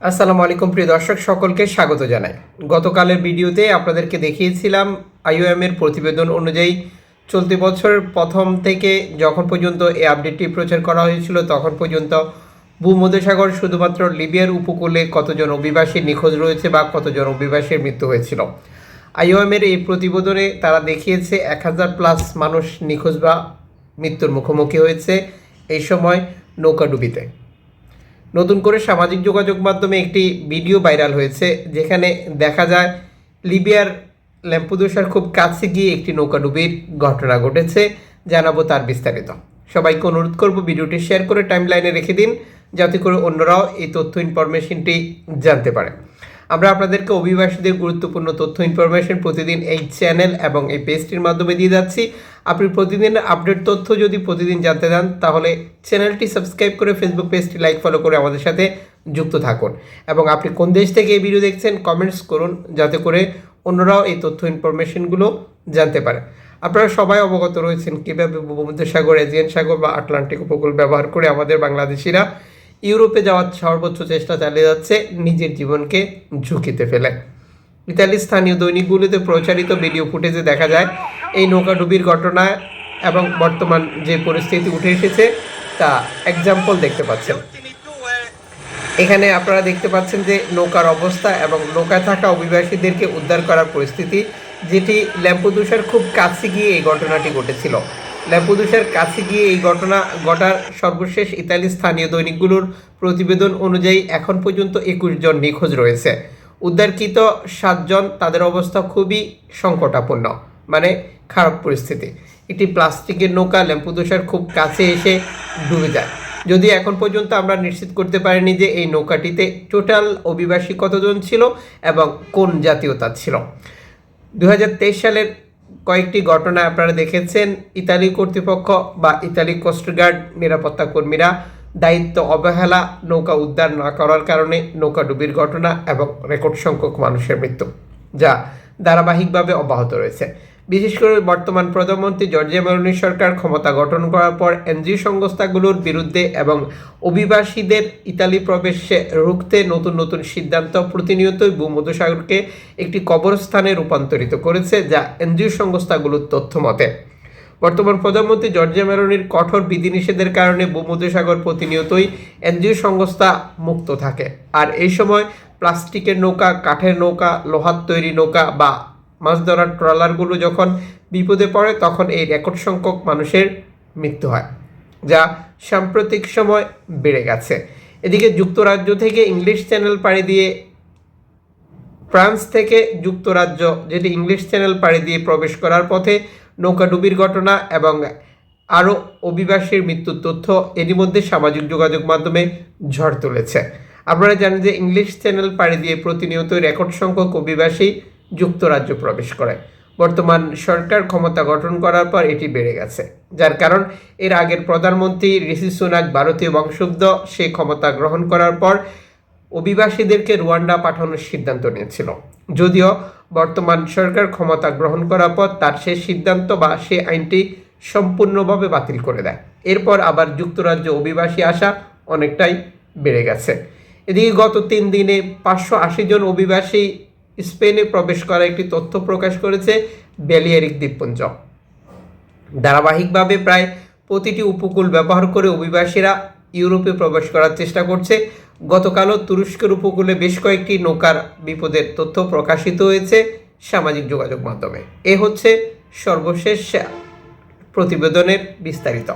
আসসালামু আলাইকুম, প্রিয় দর্শক, সকলকে স্বাগত জানাই। গতকালের ভিডিওতে আপনাদেরকে দেখিয়েছিলাম আইওএম এর প্রতিবেদন অনুযায়ী চলতি বছরের প্রথম থেকে যখন পর্যন্ত এই আপডেটটি প্রচার করা হয়েছিল, তখন পর্যন্ত ভূমধ্যসাগর শুধুমাত্র লিবিয়ার উপকূলে কতজন অভিবাসী নিখোঁজ রয়েছে বা কতজন অভিবাসীর মৃত্যু হয়েছিল। আইওএম এর এই প্রতিবেদনে তারা দেখিয়েছে এক হাজার প্লাস মানুষ নিখোঁজ বা মৃত্যুর মুখোমুখি হয়েছে এই সময় নৌকাডুবিতে। নতুন করে সামাজিক যোগাযোগ মাধ্যমে একটি ভিডিও ভাইরাল হয়েছে, যেখানে দেখা যায় লিবিয়ার ল্যাম্পুদোসার খুব কাছে গিয়ে একটি নৌকাডুবির ঘটনা ঘটেছে। জানাব তার বিস্তারিত। সবাইকে অনুরোধ করব ভিডিওটি শেয়ার করে টাইম লাইনে রেখে দিন, যাতে করে অন্যরাও এই তথ্য ইনফরমেশনটি জানতে পারে। আমরা আপনাদেরকে অভিবাসীদের গুরুত্বপূর্ণ তথ্য ইনফরমেশন প্রতিদিন এই চ্যানেল এবং এই পেজটির মাধ্যমে দিয়ে যাচ্ছি। আপনি প্রতিদিন আপডেট তথ্য যদি প্রতিদিন জানতে চান, তাহলে চ্যানেলটি সাবস্ক্রাইব করে ফেসবুক পেজটি লাইক ফলো করে আমাদের সাথে যুক্ত থাকুন। এবং আপনি কোন দেশ থেকে এই ভিডিও দেখছেন কমেন্টস করুন, যাতে করে অন্যরাও এই তথ্য ইনফরমেশনগুলো জানতে পারে। আপনারা সবাই অবগত রয়েছেন কীভাবে ভূমধ্যসাগর, এজিয়ান সাগর বা আটলান্টিক উপকূল ব্যবহার করে আমাদের বাংলাদেশিরা ইউরোপে যাওয়ার সর্বোচ্চ চেষ্টা চালিয়ে যাচ্ছে, নিজের জীবনকে ঝুঁকিতে ফেলে। ইতালির স্থানীয় দৈনিকগুলিতে প্রচারিত ভিডিও ফুটেজে দেখা যায় এই নৌকাডুবির ঘটনা এবং বর্তমান যে পরিস্থিতি উঠে এসেছে, তা এক্সাম্পল দেখতে পাচ্ছেন। এখানে আপনারা দেখতে পাচ্ছেন যে নৌকার অবস্থা এবং নৌকায় থাকা অভিবাসীদেরকে উদ্ধার করার পরিস্থিতি, যেটি ল্যাম্পুদুসার খুব কাছে গিয়ে এই ঘটনাটি ঘটেছিল। ল্যাম্পুদুসার কাছে গিয়ে এই ঘটনা ঘটার সর্বশেষ ইতালি স্থানীয় দৈনিকগুলোর প্রতিবেদন অনুযায়ী এখন পর্যন্ত একুশ জন নিখোঁজ রয়েছে। উদ্ধারকৃত সাতজন, তাদের অবস্থা খুবই সংকটাপন্ন। মানে খারাপ পরিস্থিতি। একটি প্লাস্টিকের নৌকা ল্যাম্পুদোসার খুব কাছে এসে ডুবে যায়। যদি এখন পর্যন্ত আমরা নিশ্চিত করতে পারিনি যে এই নৌকাটিতে টোটাল অভিবাসী কতজন ছিল এবং কোন জাতীয়তা ছিল। দু হাজার তেইশ সালের কয়েকটি ঘটনা আপনারা দেখেছেন। ইতালি কর্তৃপক্ষ বা ইতালি কোস্টগার্ড নিরাপত্তা কর্মীরা দায়িত্ব অবহেলা, নৌকা উদ্ধার না করার কারণে নৌকা ডুবির ঘটনা এবং রেকর্ড সংখ্যক মানুষের মৃত্যু, যা ধারাবাহিকভাবে অব্যাহত রয়েছে। বিশেষ করে বর্তমান প্রধানমন্ত্রী জর্জিয়া মেলোনি সরকার ক্ষমতা গঠন করার পর এনজিও সংস্থাগুলোর বিরুদ্ধে এবং অভিবাসীদের ইতালি প্রবেশে রুখতে নতুন নতুন সিদ্ধান্ত প্রতিনিয়তই ভূমধ্যসাগরকে একটি কবরস্থানে রূপান্তরিত করেছে যা এনজিও সংস্থাগুলোর তথ্য মতে বর্তমান প্রধানমন্ত্রী জর্জিয়া মেলোনির কঠোর বিধিনিষেধের কারণে ভূমধ্যসাগর প্রতিনিয়তই এনজিও সংস্থা মুক্ত থাকে। আর এই সময় প্লাস্টিকের নৌকা, কাঠের নৌকা, লোহার তৈরি নৌকা বা মাছ ধরার ট্রলারগুলো যখন বিপদে পড়ে, তখন এই রেকর্ড সংখ্যক মানুষের মৃত্যু হয়, যা সাম্প্রতিক সময় বেড়ে গেছে। এদিকে যুক্তরাজ্য থেকে ইংলিশ চ্যানেল পাড়ি দিয়ে, ফ্রান্স থেকে যুক্তরাজ্য, যেটি ইংলিশ চ্যানেল পাড়ি দিয়ে প্রবেশ করার পথে নৌকাডুবির ঘটনা এবং আরও অভিবাসীর মৃত্যুর তথ্য এরই মধ্যে সামাজিক যোগাযোগ মাধ্যমে ঝড় তুলেছে। আপনারা জানেন যে ইংলিশ চ্যানেল পাড়ি দিয়ে প্রতিনিয়ত রেকর্ড সংখ্যক অভিবাসী যুক্তরাজ্য প্রবেশ করে। বর্তমান সরকার ক্ষমতা গঠন করার পর এটি বেড়ে গেছে। যার কারণ, এর আগের প্রধানমন্ত্রী ঋষি সুনাক ভারতীয় বংশোদ্ভ সে ক্ষমতা গ্রহণ করার পর অভিবাসীদেরকে রুয়ান্ডা পাঠানোর সিদ্ধান্ত নিয়েছিল। যদিও বর্তমান সরকার ক্ষমতা গ্রহণ করার পর তার সে সিদ্ধান্ত বা সে আইনটি সম্পূর্ণভাবে বাতিল করে দেয়। এরপর আবার যুক্তরাজ্য অভিবাসী আসা অনেকটাই বেড়ে গেছে। এদিকে গত তিন দিনে পাঁচশো আশি জন অভিবাসী স্পেনে প্রবেশ করা একটি তথ্য প্রকাশ করেছে বেলিয়ারিক দ্বীপপুঞ্জ। ধারাবাহিকভাবে প্রায় প্রতিটি উপকূল ব্যবহার করে অভিবাসীরা ইউরোপে প্রবেশ করার চেষ্টা করছে। গতকালও তুরস্কের উপকূলে বেশ কয়েকটি নৌকার বিপদের তথ্য প্রকাশিত হয়েছে সামাজিক যোগাযোগ মাধ্যমে। এ হচ্ছে সর্বশেষ প্রতিবেদনের বিস্তারিত।